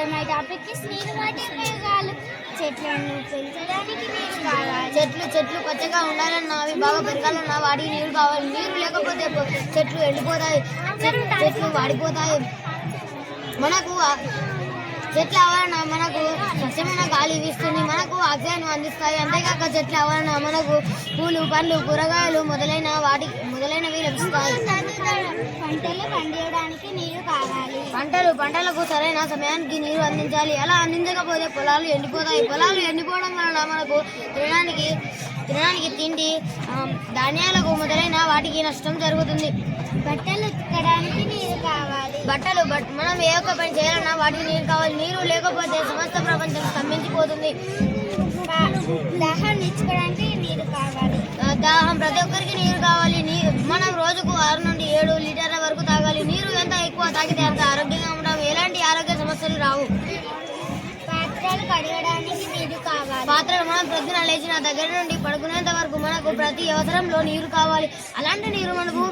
ఇప్పుడు my topic స్నేహం అంటే మేఘాలు. చెట్లను పెంచడానికి నీరు కావాలి. చెట్లు చెట్లు పచ్చగా ఉండాలన్న అవి బాగా పెరగాలన్నా వాటికి నీరు కావాలి. నీరు లేకపోతే చెట్లు ఎండిపోతాయి. చెట్లు వాడిపోతాయి. మనకు చెట్ల ఆవరణ మనకు స్వచ్ఛమైన గాలి వీస్తుంది. మనకు ఆక్సిజన్ అందిస్తాయి. అంతేకాక చెట్ల ఆవరణ మనకు పూలు పండ్లు కూరగాయలు మొదలైన వాటి మొదలైనవి లభిస్తాయి. పంటలు పండించడానికి నీరు కావాలి. పంటలు పంటలకు సరైన సమయానికి నీరు అందించాలి. అలా అందించకపోతే పొలాలు ఎండిపోతాయి. పొలాలు ఎండిపోవడం వలన మనకు తినడానికి తినడానికి తిండి ధాన్యాలకు మొదలైన వాటికి నష్టం జరుగుతుంది. బట్టలు ఉతకడానికి నీరు కావాలి. బట్టలు బట్ మనం ఏ ఒక్క పని చేయాలన్నా వాటికి నీరు కావాలి. నీరు లేకపోతే సమస్త ప్రపంచం స్తంభించిపోతుంది. దాహం నిచ్చుకోవడానికి నీరు కావాలి. దాహం. ప్రతి ఒక్కరికి నీరు కావాలి. మనం రోజుకు ఆరు నుండి ఏడు లీటర్ల వరకు తాగాలి. నీరు ఎంత ఎక్కువ తాగితే అంత ఆరోగ్యంగా ఉంటాం ఎలాంటి ఆరోగ్య సమస్యలు రావు. పాత్రలు కడగడానికి నీరు కావాలి. పాత్రలు మనం ప్రొద్దున లేచిన దగ్గర నుండి పడుకునేంత వరకు మనకు ప్రతి అవసరంలో నీరు కావాలి. అలాంటి నీరు మనకు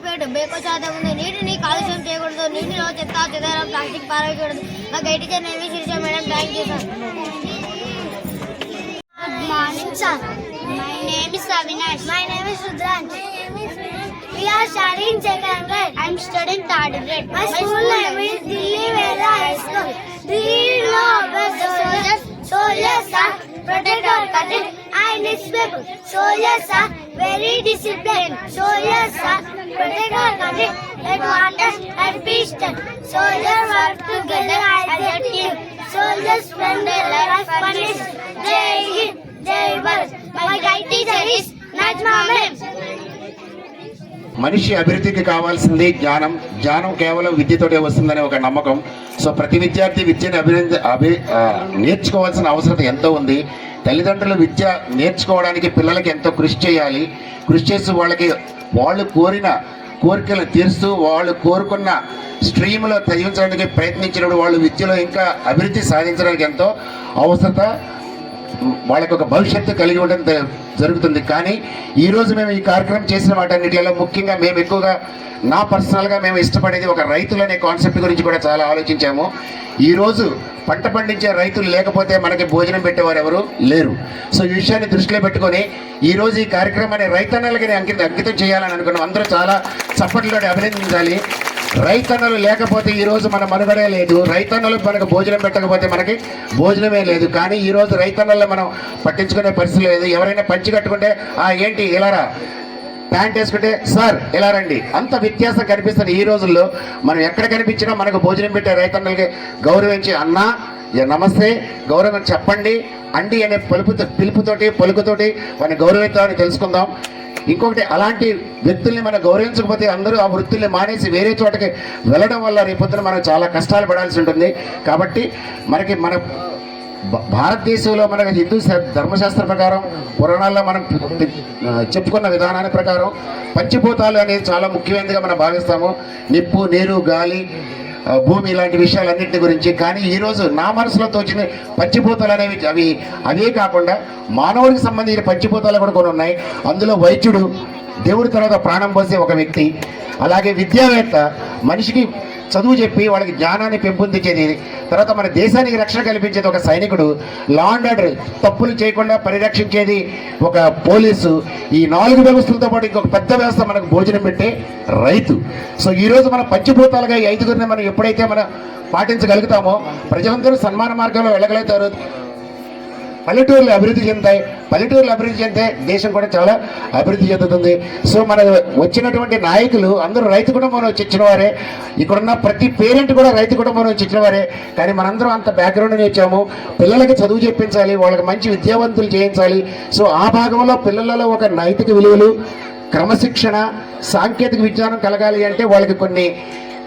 ఎక్కువ శాతం ఉంది. నీటిని కాలుష్యం చేయకూడదు. నీటిలో చెత్త చెదారం plastic పారేయకూడదు IT Chennai Sirisha madam. Thank you sir. Morning sir. name is Avinash. My name is Rudran. My name is We are studying second grade. I am studying third grade. My, My school, school name is Dilli Veda High School. Do you know about soldiers? Soldiers are protect our country and its people. Soldiers are very disciplined. Soldiers are protect our country at waters and piston. Soldiers work together as a team. Soldiers spend their life punished. They మనిషి అభివృద్ధికి కావాల్సింది జ్ఞానం. జ్ఞానం కేవలం విద్యతోటే వస్తుందనే ఒక నమ్మకం. So ప్రతి విద్యార్థి విద్యను అభివృద్ధి అభి నేర్చుకోవాల్సిన అవసరం ఎంతో ఉంది. తల్లిదండ్రులు విద్య నేర్చుకోవడానికి పిల్లలకి ఎంతో కృషి చేయాలి. కృషి చేసి వాళ్ళకి వాళ్ళు కోరిన కోరికలు తీరుస్తూ వాళ్ళు కోరుకున్న స్ట్రీమ్లో చదివించడానికి ప్రయత్నించినప్పుడు వాళ్ళు విద్యలో ఇంకా అభివృద్ధి సాధించడానికి ఎంతో అవసరత వాళ్ళకు ఒక భవిష్యత్తు కలిగి ఉండడం జరుగుతుంది. కానీ ఈరోజు మేము ఈ కార్యక్రమం చేసిన వాటన్నిటిలో ముఖ్యంగా మేము ఎక్కువగా నా పర్సనల్గా మేము ఇష్టపడేది ఒక రైతులు అనే కాన్సెప్ట్ గురించి కూడా చాలా ఆలోచించాము. ఈరోజు పంట పండించే రైతులు లేకపోతే మనకి భోజనం పెట్టేవారు ఎవరు లేరు. సో ఈ విషయాన్ని దృష్టిలో పెట్టుకొని ఈరోజు ఈ కార్యక్రమాన్ని రైతన్నలకి అంకితం అంకితం చేయాలని అనుకున్నాం. అందరూ చాలా చప్పట్లతో అభినందించాలి. రైతన్నలు లేకపోతే ఈరోజు మన మనుగడే లేదు. రైతన్నలు మనకు భోజనం పెట్టకపోతే మనకి భోజనమే లేదు. కానీ ఈరోజు రైతన్నలు మనం పట్టించుకునే పరిస్థితి లేదు. ఎవరైనా పంచి కట్టుకుంటే ఆ ఏంటి? ఇలారా ప్యాంట్ వేసుకుంటే సార్ ఇలా రండి. అంత వ్యత్యాసం కనిపిస్తుంది ఈ రోజుల్లో. మనం ఎక్కడ కనిపించినా మనకు భోజనం పెట్టే రైతన్నలకి గౌరవించి అన్నా నమస్తే. గౌరవం చెప్పండి. అండి అనే పలుపుతో పిలుపుతోటి పలుకుతోటి వారిని గౌరవిద్దామని తెలుసుకుందాం. ఇంకొకటి అలాంటి వ్యక్తుల్ని మనం గౌరవించకపోతే అందరూ ఆ వృత్తుల్ని మానేసి వేరే చోటకి వెళ్ళడం వల్ల రేపొద్దున మనం చాలా కష్టాలు పడాల్సి ఉంటుంది. కాబట్టి మనకి మన భ- భారతదేశంలో మనకి హిందూ శా- ధర్మశాస్త్ర ప్రకారం పురాణాల్లో మనం చెప్పుకున్న విధానాన్ని ప్రకారం పంచభూతాలు అనేది చాలా ముఖ్యమైనదిగా మనం భావిస్తాము. నిప్పు నీరు గాలి భూమి ఇలాంటి విషయాలన్నింటి గురించి కానీ ఈరోజు నా మనసులో తోచిన పంచభూతాలు అనేవి అవి అవే కాకుండా మానవుడికి సంబంధించిన పంచభూతాలు కూడా కొన్ని ఉన్నాయి. అందులో వైద్యుడు దేవుడి తర్వాత ప్రాణం పోసే ఒక వ్యక్తి అలాగే విద్యావేత్త మనిషికి చదువు చెప్పి వాళ్ళకి జ్ఞానాన్ని పెంపొందించేది తర్వాత మన దేశానికి రక్షణ కల్పించేది ఒక సైనికుడు లా అండ్ ఆర్డర్ తప్పులు చేయకుండా పరిరక్షించేది ఒక పోలీసు. ఈ నాలుగు వ్యవస్థలతో పాటు ఇంకొక పెద్ద వ్యవస్థ మనకు భోజనం పెట్టే రైతు. సో ఈరోజు మన పంచభూతాలుగా ఈ ఐదుగురిని మనం ఎప్పుడైతే మనం పాటించగలుగుతామో ప్రజలందరూ సన్మాన మార్గంలో వెళ్ళగలుగుతారు. పల్లెటూర్లు అభివృద్ధి చెందుతాయి. పల్లెటూర్లు అభివృద్ధి చెందితే దేశం కూడా చాలా అభివృద్ధి చెందుతుంది. సో మన వచ్చినటువంటి నాయకులు అందరూ రైతు కుటుంబం నుంచి వచ్చిన వారే ఇక్కడున్న ప్రతి పేరెంట్ కూడా రైతు కుటుంబం నుంచి వచ్చిన వారే కానీ మనందరం అంత బ్యాక్గ్రౌండ్ నుంచి వచ్చాము. పిల్లలకి చదువు చెప్పించాలి వాళ్ళకి మంచి విద్యావంతులు చేయించాలి. సో ఆ భాగంలో పిల్లలలో ఒక నైతిక విలువలు క్రమశిక్షణ సాంకేతిక విజ్ఞానం కలగాలి అంటే వాళ్ళకి కొన్ని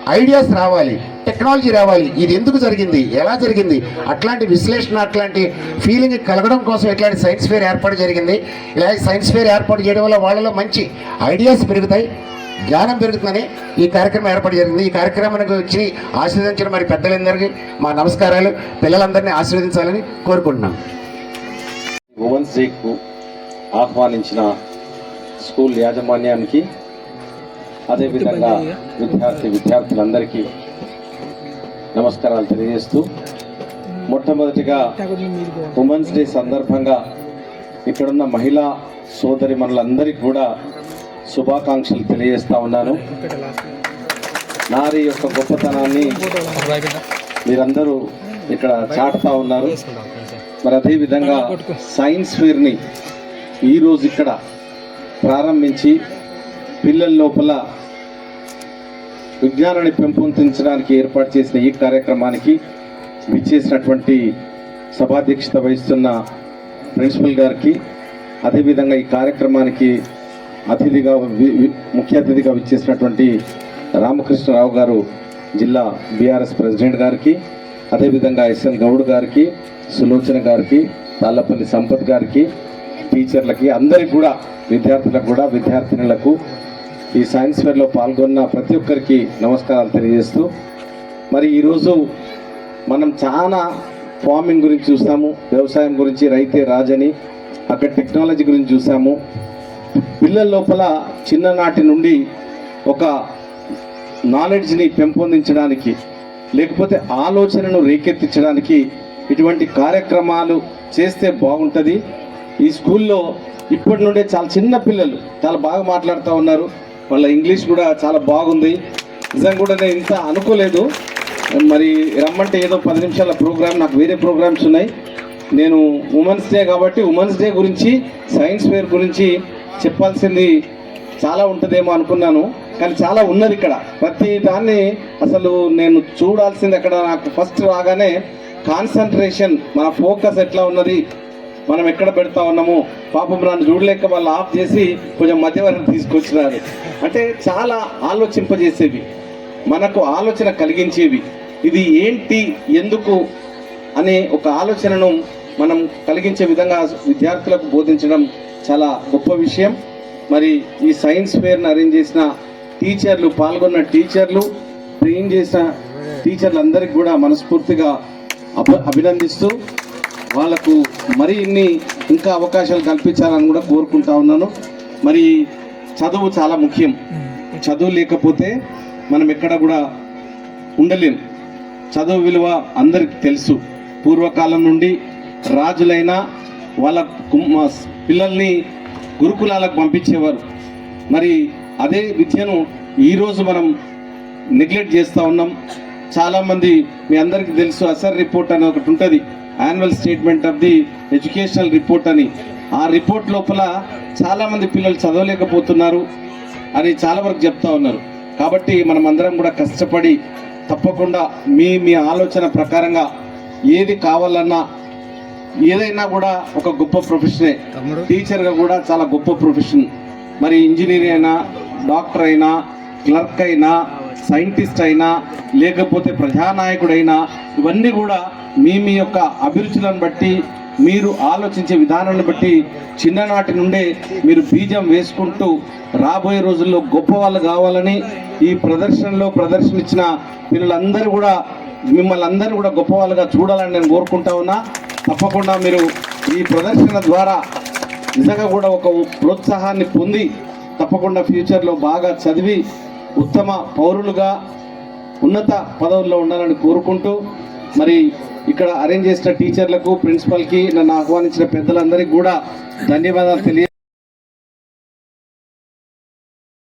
ఐడియాస్ రావాలి టెక్నాలజీ రావాలి. ఇది ఎందుకు జరిగింది? ఎలా జరిగింది? అట్లాంటి విశ్లేషణ అట్లాంటి ఫీలింగ్ కలగడం కోసం ఇట్లాంటి సైన్స్ ఫేర్ ఏర్పాటు జరిగింది. ఇలా సైన్స్ ఫేర్ ఏర్పాటు చేయడం వల్ల వాళ్ళలో మంచి ఐడియాస్ పెరుగుతాయి జ్ఞానం పెరుగుతుందని ఈ కార్యక్రమం ఏర్పాటు జరిగింది. ఈ కార్యక్రమానికి వచ్చి ఆశీర్వదించిన మరి పెద్దలందరికీ మా నమస్కారాలు. పిల్లలందరినీ ఆశీర్వదించాలని కోరుకుంటున్నాం. భువన్ డేకు ఆహ్వానించిన స్కూల్ యాజమాన్యానికి అదేవిధంగా విద్యార్థి విద్యార్థులందరికీ నమస్కారాలు తెలియజేస్తూ మొట్టమొదటిగా ఉమెన్స్ డే సందర్భంగా ఇక్కడున్న మహిళా సోదరి మనలందరికీ కూడా శుభాకాంక్షలు తెలియజేస్తా ఉన్నాను. నారి యొక్క గొప్పతనాన్ని మీరందరూ ఇక్కడ చాటుతా ఉన్నారు. మరి అదేవిధంగా సైన్స్ ఫేర్ని ఈరోజు ఇక్కడ ప్రారంభించి పిల్లల లోపల విజ్ఞానాన్ని పెంపొందించడానికి ఏర్పాటు చేసిన ఈ కార్యక్రమానికి విచ్చేసినటువంటి సభాధ్యక్షత వహిస్తున్న ప్రిన్సిపల్ గారికి అదేవిధంగా ఈ కార్యక్రమానికి అతిథిగా వి- ముఖ్య అతిథిగా విచ్చేసినటువంటి రామకృష్ణరావు గారు జిల్లా బీఆర్ఎస్ ప్రెసిడెంట్ గారికి అదేవిధంగా ఎస్ఎన్ గౌడ్ గారికి సులోచన గారికి తాళ్ళపల్లి సంపత్ గారికి టీచర్లకి అందరికి కూడా విద్యార్థులకు కూడా విద్యార్థినులకు ఈ సైన్స్ ఫేర్లో పాల్గొన్న ప్రతి ఒక్కరికి నమస్కారాలు తెలియజేస్తూ మరి ఈరోజు మనం చాలా ఫార్మింగ్ గురించి చూస్తాము వ్యవసాయం గురించి రైతే రాజని అక్కడ టెక్నాలజీ గురించి చూసాము పిల్లల లోపల చిన్ననాటి నుండి ఒక నాలెడ్జ్ని పెంపొందించడానికి లేకపోతే ఆలోచనను రేకెత్తించడానికి ఇటువంటి కార్యక్రమాలు చేస్తే బాగుంటుంది. ఈ స్కూల్లో ఇప్పటి నుండే చాలా చిన్న పిల్లలు చాలా బాగా మాట్లాడుతూ ఉన్నారు. వాళ్ళ ఇంగ్లీష్ కూడా చాలా బాగుంది. నిజంగా కూడా నేను ఇంత అనుకోలేదు. మరి రమ్మంటే ఏదో పది నిమిషాల ప్రోగ్రామ్ నాకు వేరే ప్రోగ్రామ్స్ ఉన్నాయి. నేను ఉమెన్స్ డే కాబట్టి ఉమెన్స్ డే గురించి సైన్స్ ఫేర్ గురించి చెప్పాల్సింది చాలా ఉంటుందేమో అనుకున్నాను. కానీ చాలా ఉన్నది ఇక్కడ. ప్రతి దాన్ని అసలు నేను చూడాల్సింది అక్కడ నాకు ఫస్ట్ రాగానే కాన్సన్ట్రేషన్ మన ఫోకస్ ఎట్లా ఉన్నది మనం ఎక్కడ పెడతా ఉన్నాము పాపం నన్ను చూడలేక వాళ్ళు ఆఫ్ చేసి కొంచెం మధ్యవరకు తీసుకొచ్చినారు. అంటే చాలా ఆలోచింపజేసేవి. మనకు ఆలోచన కలిగించేవి. ఇది ఏంటి ఎందుకు అనే ఒక ఆలోచనను మనం కలిగించే విధంగా విద్యార్థులకు బోధించడం చాలా గొప్ప విషయం. మరి ఈ సైన్స్ ఫేర్ని అరేంజ్ చేసిన టీచర్లు పాల్గొన్న టీచర్లు ట్రైన్ చేసిన టీచర్లందరికీ కూడా మనస్ఫూర్తిగా అభ అభినందిస్తూ వాళ్ళకు మరి ఇన్ని ఇంకా అవకాశాలు కల్పించాలని కూడా కోరుకుంటా ఉన్నాను. మరి చదువు చాలా ముఖ్యం. చదువు లేకపోతే మనం ఎక్కడ కూడా ఉండలేం. చదువు విలువ అందరికి తెలుసు. పూర్వకాలం నుండి రాజులైనా వాళ్ళ పిల్లల్ని గురుకులాలకు పంపించేవారు. మరి అదే విద్యను ఈరోజు మనం నెగ్లెక్ట్ చేస్తూ ఉన్నాం. చాలామంది మీ అందరికీ తెలుసు అసర్ రిపోర్ట్ అని ఒకటి ఉంటుంది. Annual statement of the educational report అని. ఆ రిపోర్ట్ లోపల చాలామంది పిల్లలు చదవలేకపోతున్నారు అని చాలా వరకు చెప్తా ఉన్నారు. కాబట్టి మనం అందరం కూడా కష్టపడి తప్పకుండా మీ మీ ఆలోచన ప్రకారంగా ఏది కావాలన్నా ఏదైనా కూడా ఒక గొప్ప ప్రొఫెషనే టీచర్గా కూడా చాలా గొప్ప ప్రొఫెషన్ మరి ఇంజనీర్ అయినా డాక్టర్ అయినా క్లర్క్ అయినా సైంటిస్ట్ అయినా లేకపోతే ప్రజానాయకుడైనా ఇవన్నీ కూడా మీ మీ యొక్క అభిరుచులను బట్టి మీరు ఆలోచించే విధానాన్ని బట్టి చిన్ననాటి నుండే మీరు బీజం వేసుకుంటూ రాబోయే రోజుల్లో గొప్ప వాళ్ళు కావాలని ఈ ప్రదర్శనలో ప్రదర్శనిచ్చిన పిల్లలందరూ కూడా మిమ్మల్ని అందరూ కూడా గొప్ప వాళ్ళుగా చూడాలని నేను కోరుకుంటా ఉన్నా. తప్పకుండా మీరు ఈ ప్రదర్శన ద్వారా నిజంగా కూడా ఒక ప్రోత్సాహాన్ని పొంది తప్పకుండా ఫ్యూచర్లో బాగా చదివి ఉత్తమ పౌరులుగా ఉన్నత పదవుల్లో ఉండాలని కోరుకుంటూ మరి ఇక్కడ అరేంజ్ చేసిన టీచర్లకు ప్రిన్సిపల్కి నన్ను ఆహ్వానించిన పెద్దలందరికీ కూడా ధన్యవాదాలు తెలియ